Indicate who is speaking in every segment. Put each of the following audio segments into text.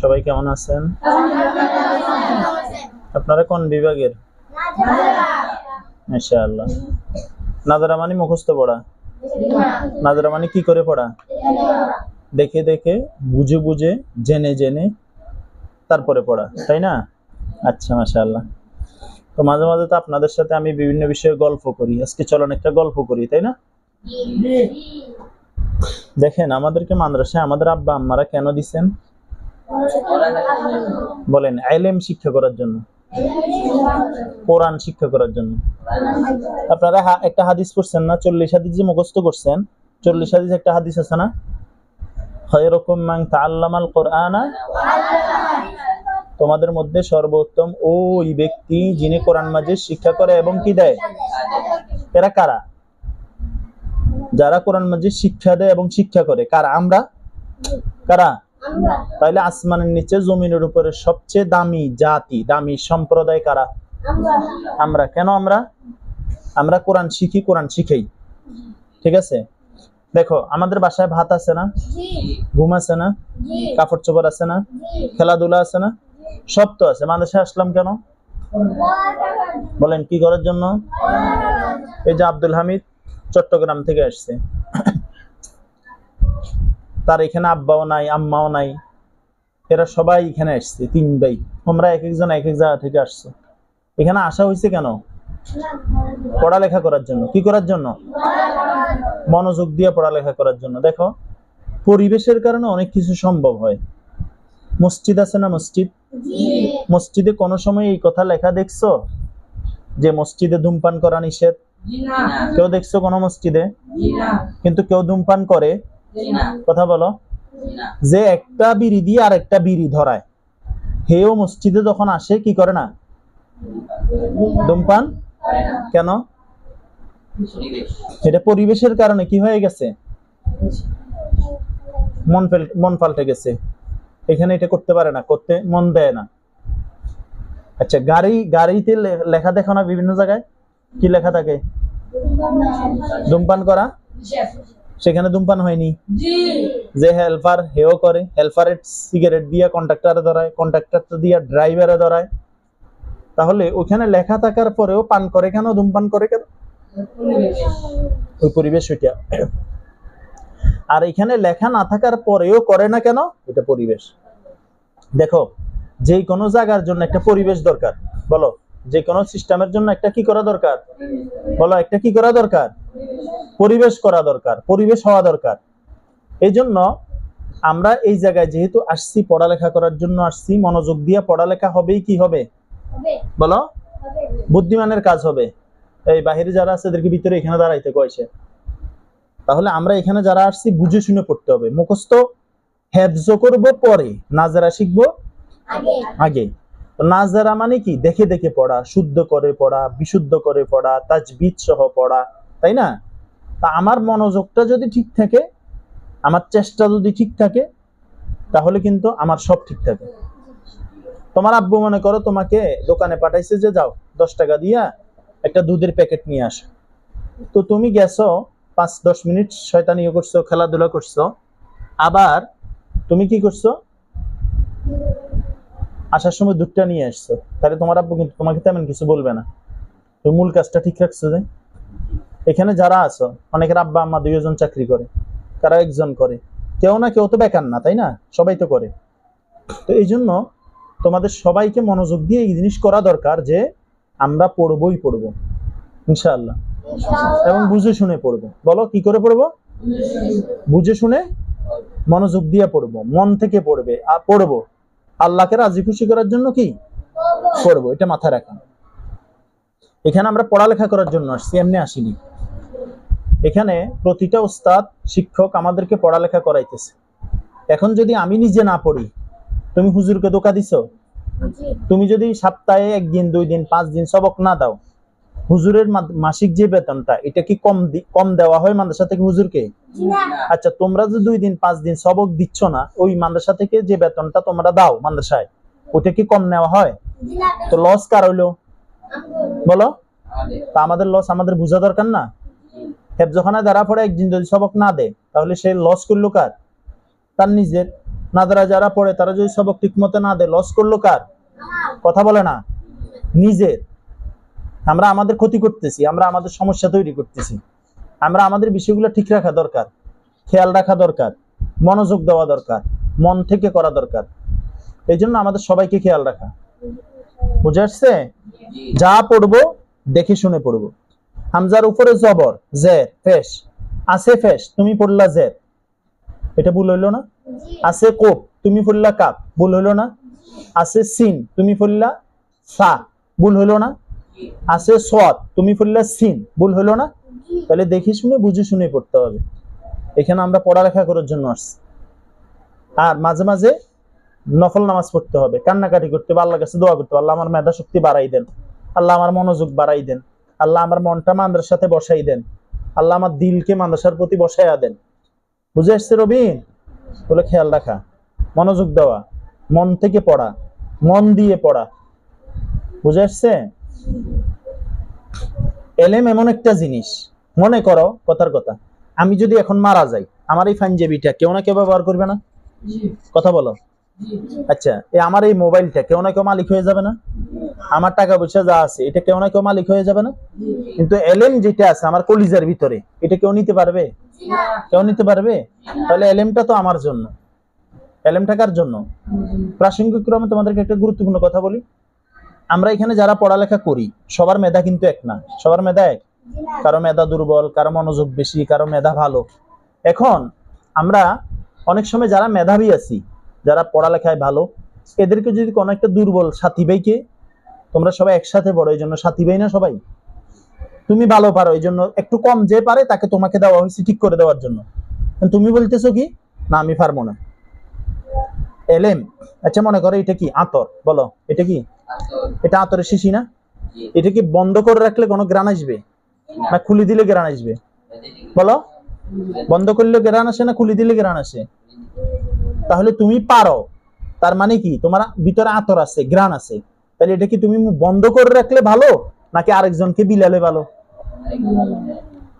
Speaker 1: সবাই কেমন আছেন? আপনারা কোন বিভাগের? নাজারা মানে মুখস্থ পড়া? নাজারা মানে কি করে পড়া? দেখে দেখে, বুঝে বুঝে, জেনে জেনে তারপরে পড়া, তাই না? আচ্ছা মাশাআল্লাহ। তো মাঝে মাঝে তো আপনাদের সাথে আমি বিভিন্ন বিষয়ে গল্প করি। আজকে চলেন একটা গল্প করি, তাই না? দেখেন, আমাদেরকে মাদ্রাসায় আমাদের আব্বা আম্মারা কেন দিছেন? বলেন আইলেম শিক্ষা করার জন্য। কোরআন শিক্ষা করার জন্য। আপনারা একটা হাদিস পড়ছেন না? চল্লিশ হাদিস যে মুখস্থ করছেন, চল্লিশ হাদিস একটা হাদিস আছে না? তোমাদের মধ্যে সর্বোত্তম ওই ব্যক্তি যিনি কোরআন মাজিদ শিক্ষা করে এবং কি দেয়? এরা কারা? যারা কোরআন মাজিদ শিক্ষা দেয় এবং শিক্ষা করে কারা? আমরা? কারা? তাইলে আসমানের নিচে জমিনের উপরে সবচেয়ে দামি জাতি দামি সম্প্রদায় কারা? আমরা। কেন আমরা? আমরা কোরআন শিখি কোরআন শিখেই। ঠিক আছে? দেখো আমাদের বাসায় ভাত আছে না? ঘুম আছে না? কাপড় চোপড় আছে না? খেলাধুলা আছে না? সব তো আছে। মাদ্রাসায় আসলাম কেন? বলেন কি করার জন্য? এই যে আব্দুল হামিদ চট্টগ্রাম থেকে আসছে। তার এখানে আব্বাও নাই, আম্মাও নাই। এরা সবাই এখানে আসছে, তিন ভাই। তোমরা এক একজন এক এক জায়গা থেকে আসছো। এখানে আসা হয়েছে কেন? পড়ালেখা করার জন্য। কি করার জন্য? মনোযোগ দিয়ে পড়ালেখা করার জন্য। দেখো, পরিবেশের কারণে অনেক কিছু সম্ভব হয়। মসজিদ আছে না মসজিদ? মসজিদে কোনো সময় এই কথা লেখা দেখছ? যে মসজিদে ধূমপান করা নিষেধ? কেউ দেখছ কোনো মসজিদে? কিন্তু কেউ ধূমপান করে? কথা বলো। যে একটা বিড়ি দিয়ে আর একটা বিড়ি ধরায় হেও মসজিদে যখন আসে কি করে না? ধূমপান? কেন? এটা পরিবেশের কারণে কি হয়ে গেছে? মন মন পাল্টে গেছে। এখানে এটা করতে পারে না করতে মন দেয় না। আচ্ছা গাড়ি গাড়িতে লেখা দেখো না বিভিন্ন জায়গায়? কি লেখা থাকে? ধূমপান করা? সেখানে ধূমপান হয়নি? যে হেল্পার হেও করে হেল্পারের সিগারেট দিয়ে কন্ট্রাক্টরে ধরায় কন্ট্রাক্টর দিয়ে ড্রাইভারে ধরায়। তাহলে ওখানে লেখা থাকার পরেও পান করে কেন, ধূমপান করে কেন? ওই পরিবেশ ওইটা। আর এখানে লেখা না থাকার পরেও করে না কেন? এটা পরিবেশ। দেখো যে কোনো জায়গার জন্য একটা পরিবেশ দরকার। বলো। যে কোনো সিস্টেমের জন্য একটা কি করা দরকার? বলো একটা কি করা দরকার? পরিবেশ করা দরকার পরিবেশ হওয়া দরকার। এই জন্য আমরা এই জায়গায় যেহেতু আসছি পড়ালেখা করার জন্য আসছি মনোযোগ দিয়ে পড়ালেখা হবেই কি হবে? বলো বুদ্ধিমানের কাজ হবে। এই বাহিরে যারা আছে এদেরকে ভিতরে এখানে দাঁড়াইতে কয়েছে তাহলে আমরা এখানে যারা আসছি বুঝে শুনে পড়তে হবে। মুখস্থ হেফজ করব পরে নাজারা শিখব? আগে। নাজারা মানে কি? দেখে দেখে পড়া, শুদ্ধ করে পড়া, বিশুদ্ধ করে পড়া তাজবিদ সহ পড়া, তাই না? তা আমার মনোযোগটা যদি ঠিক থাকে, আমার চেষ্টা যদি ঠিক থাকে, তাহলে কিন্তু আমার সব ঠিক থাকে। তোমার আব্বু মনে করো তোমাকে দোকানে পাঠাইছে যে যাও, দশ টাকা দিয়া একটা দুধের প্যাকেট নিয়ে আসো। তো তুমি গেছো, পাঁচ দশ মিনিট শয়তানিও করছ, খেলাধুলা করছ, আবার তুমি কি করছ? আসার সময় দুধটা নিয়ে আসছো। তাহলে তোমার আব্বু কিন্তু তোমাকে তেমন কিছু বলবে না। তুমি মূল কাজটা ঠিক রাখছো যে? এখানে যারা আছো, অনেকের আব্বা আম্মা দুইজন চাকরি করে কারা একজন করে। কেউ না কেউ তো বেকার না, তাই না? সবাই তো করে। তো এই জন্য তোমাদের সবাইকে মনোযোগ দিয়ে এই জিনিস করা দরকার যে আমরা পড়বই পড়ব। ইনশাআল্লাহ। এবং বুঝে শুনে পড়ব। বলো, কি করে পড়ব? বুঝে শুনে মনোযোগ দিয়ে পড়ব। মন থেকে পড়বে। আর পড়ব। আল্লাহকে রাজি খুশি করার জন্য কি? করব। এটা মাথায় রাখা। এখানে আমরা পড়ালেখা করার জন্য আসছি এমনি আসিনি। এখানে প্রতিটা উস্তাদ শিক্ষক আমাদেরকে পড়ালেখা করাইতেছে। এখন যদি আমি নিজে না পড়ি তুমি হুজুরকে দোকা দিছ? তুমি যদি সপ্তাহে একদিন দুই দিন পাঁচ দিন সবক না দাও হুজুরের মাসিক যে বেতনটা এটা কি কম কম দেওয়া হয় মাদ্রাসা থেকে হুজুরকে? আচ্ছা তোমরা যে দুই দিন পাঁচ দিন সবক দিচ্ছ না ওই মাদ্রাসা থেকে যে বেতনটা তোমরা দাও মাদ্রাসায় ওটা কি কম নেওয়া হয়? তো লস কার হইল? বলো। তা আমাদের লস আমাদের বোঝা দরকার না। হেফজখানায় দ্বারা পড়ে একদিন যদি সবক না দেয় তাহলে সে লস করল কার? তার নিজের। না দ্বারা যারা পড়ে তারা যদি সবক ঠিক মতো না দেয় লস করল কার? কথা বলে না। নিজের। আমরা আমাদের ক্ষতি করতেছি আমরা আমাদের সমস্যা তৈরি করতেছি। আমরা আমাদের বিষয়গুলো ঠিক রাখা দরকার খেয়াল রাখা দরকার মনোযোগ দেওয়া দরকার মন থেকে করা দরকার। এই জন্য আমাদের সবাইকে খেয়াল রাখা। বুঝে আসছে? যা পড়ব দেখে শুনে পড়ব। হামজার উপরে জবর জের ফেস আছে ফেস তুমি পড়লা জের এটা ভুল হইল না? আছে কোপ তুমি পড়লা কাপ। ভুল হইল না? আছে সিন তুমি পড়লা সা ভুল হইল না? আছে সৎ তুমি পড়লা সিন, ভুল হইল না? তাহলে দেখে শুনে, বুঝে শুনে পড়তে হবে। এখানে আমরা পড়ালেখা করার জন্য আসছি। আর মাঝে মাঝে নফল নামাজ পড়তে হবে, কান্নাকাটি করতে হবে, আল্লাহর কাছে দোয়া করতে হবে, আল্লাহ আমার মেধা শক্তি বাড়াই দেন, আল্লাহ আমার মনোযোগ বাড়াই দেন, আল্লাহ আমার মনটা মান্দ্রার সাথে বসাই দেন, আল্লাহ আমার দিলকে মাদ্রাসার প্রতি বসাইয়া দেন। বুঝে আসছে রবিন? বলে, খেয়াল রাখা, মনোযোগ দেওয়া, মন থেকে পড়া, মন দিয়ে পড়া। বুঝে আসছে? এলেম এমন একটা জিনিস। মনে করো কথার কথা আমি যদি এখন মারা যাই আমার এই পাঞ্জাবিটা কেউ না কেউ ব্যবহার করবে না? কথা বলো। আচ্ছা এই আমার এই মোবাইলটা কেউ না কেউ মালিক হয়ে যাবে না? আমার টাকা পয়সা যা আছে এটা কেউ না কেউ মালিক হয়ে যাবে না? কিন্তু এলেম যেটা আছে আমার কলিজার ভিতরে এটা কেউ নিতে পারবে? কেউ নিতে পারবে? তাহলে এলেমটা তো আমার জন্য। এলেমটা কার জন্য? প্রাসঙ্গিক ক্রমে তোমাদেরকে একটা গুরুত্বপূর্ণ কথা বলি। আমরা এখানে যারা পড়ালেখা করি, সবার মেধা কিন্তু এক না। সবার মেধা এক। কারও মেধা দুর্বল, কারও মনোযোগ বেশি, কারও মেধা ভালো। এখন আমরা অনেক সময় যারা মেধাবী আছি, যারা পড়ালেখায় ভালো, এদেরকে যদি কোনো একটা দুর্বল সাথী ভাইকে, তোমরা সবাই একসাথে পড়ো, এই জন্য সাথী ভাই না সবাই? তুমি ভালো পারো, এই জন্য একটু কম যে পারে তাকে তোমাকে দেওয়া হয়েছে ঠিক করে দেওয়ার জন্য। তুমি বলতেছো কি, না, আমি পারব না। এলেম আচ্ছা মনে করো এটা কি, আতর? বলো, এটা কি? এটা আতরের শিশি না? এটা কি বন্ধ করে রাখলে কোনো গ্রান আসবে? না। খুলে দিলে গ্রান আসবে? বলো। বন্ধ করলে গ্রান আসে না খুলে দিলে গ্রান আসে? তাহলে তুমি পারো। তার মানে কি? তোমার ভিতরে আতর আছে গ্রান আছে। তাহলে এটা কি তুমি বন্ধ করে রাখলে ভালো নাকি আরেকজনকে বিলালে ভালো?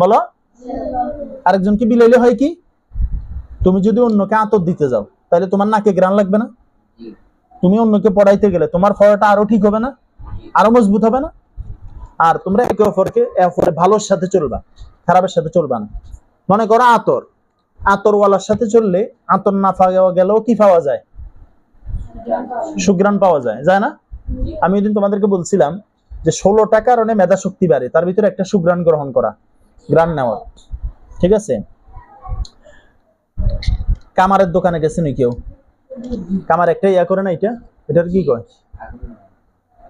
Speaker 1: বলো। আরেকজনকে বিলাইলে হয় কি? তুমি যদি অন্যকে আতর দিতে যাও তাহলে তোমার নাকে গ্রান লাগবে না? তুমি অন্যকে পড়াইতে গেলে তোমার ফলটা আরও ঠিক হবে না? আরও মজবুত হবে না? আর তোমরা একে অপরকে ভালোর সাথে চলবা, খারাপের সাথে চলবা না। মনে করো আতর, আতরওয়ালার সাথে চললে আতর না পাওয়া গেলেও কি পাওয়া যায়? সুগ্রান পাওয়া যায় যায় না? আমি ওইদিন তোমাদেরকে বলছিলাম যে ষোলোটা কারণে মেধা শক্তি বাড়ে, তার ভিতরে একটা সুগ্রাণ গ্রহণ করা গ্রান নেওয়া, ঠিক আছে? কামারের দোকানে গেছে নি কেউ? কামার একটা ইয়া করে না এটা? এটার কি কয়?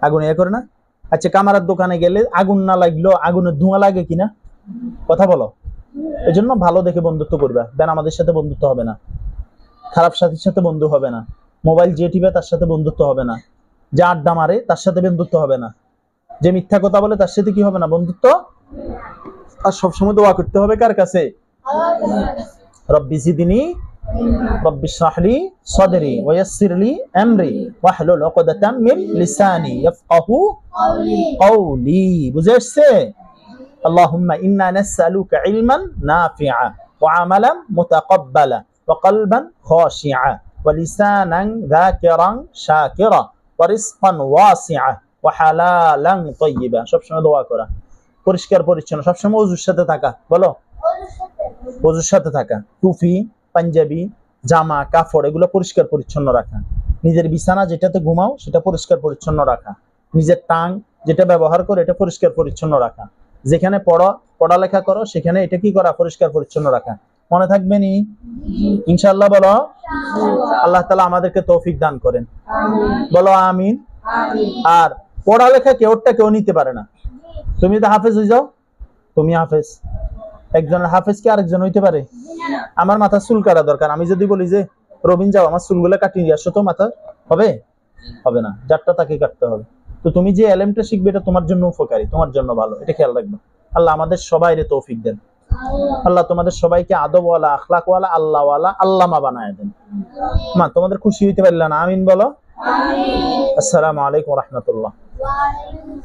Speaker 1: আগুন ইয়া করে না? আচ্ছা কামারের দোকানে গেলে আগুন না লাগল, আগুনের ধোঁয়া লাগে কিনা? কথা বলো। এই জন্য ভালো দেখে বন্ধুত্ব করবে। দেন আমাদের সাথে বন্ধুত্ব হবে না। খারাপ সাথীর সাথে বন্ধু হবে না। মোবাইল যে টিপে তার সাথে বন্ধুত্ব হবে না। যে আড্ডা মারে, তার সাথে বন্ধুত্ব হবে না। যে মিথ্যা কথা বলে, তার সাথে কি হবে না বন্ধুত্ব? আর সবসময় দোয়া করতে হবে কার কাছে? রব্বি জিদিনী রব্বি শাহলি সদরি ওয়াসসিরলি আমরি ওয়াহলুল উকদাতাম মিন লিসানি ইয়াফকাহু কওলি বুঝে আসছে اللهم إنا نسألك علما نافعا وعملا متقبلا وقلبا خاشعا ولسانا ذاكرا شاكرا ورزقا واسعا وحلالا طيبا সবসময় দোয়া করা পরিষ্কার পরিচ্ছন্ন সবসময় ওজুর সাথে থাকা বলো ওজুর সাথে থাকা টুপি পাঞ্জাবি, জামা কাপড় এগুলো পরিষ্কার পরিচ্ছন্ন রাখা। নিজের বিছানা যেটাতে ঘুমাও, সেটা পরিষ্কার পরিচ্ছন্ন রাখা। নিজের টাং যেটা ব্যবহার করে, এটা পরিষ্কার পরিচ্ছন্ন রাখা। যেখানে পড়া, পড়ালেখা করো, সেখানে এটা কি করা? পরিষ্কার পরিচ্ছন্ন রাখা। মনে থাকবে নি? ইনশাল্লাহ বলো। আল্লাহ তালা আমাদেরকে তৌফিক দান করেন। বলো আমিন। আর পড়ালেখা কেউটা কেউ নিতে পারে না। তুমি তো হাফেজ হয়ে যাও। তুমি হাফেজ। একজনের হাফেজ কি আরেকজন হইতে পারে? আমার মাথা চুল কাটা দরকার। আমি যদি বলি যে রবিন যাও আমার চুলগুলো কাটিয়ে আসো তো মাথা। হবে? হবে না। যারটা তাকে কাটতে হবে। তো তুমি যে এলএমটা শিখবে এটা তোমার জন্য উপকারী তোমার জন্য ভালো। এটা খেয়াল রাখবে। আল্লাহ আমাদের সবাই রে তৌফিক দেন। আল্লাহ তোমাদের সবাইকে আদবওয়ালা আখলাকওয়ালা আল্লাহওয়ালা আল্লামা বানায় দেন। মা তোমাদের খুশি হইতে পারলে না? আমিন বলো। আসসালামু আলাইকুম রহমতুল্লাহ।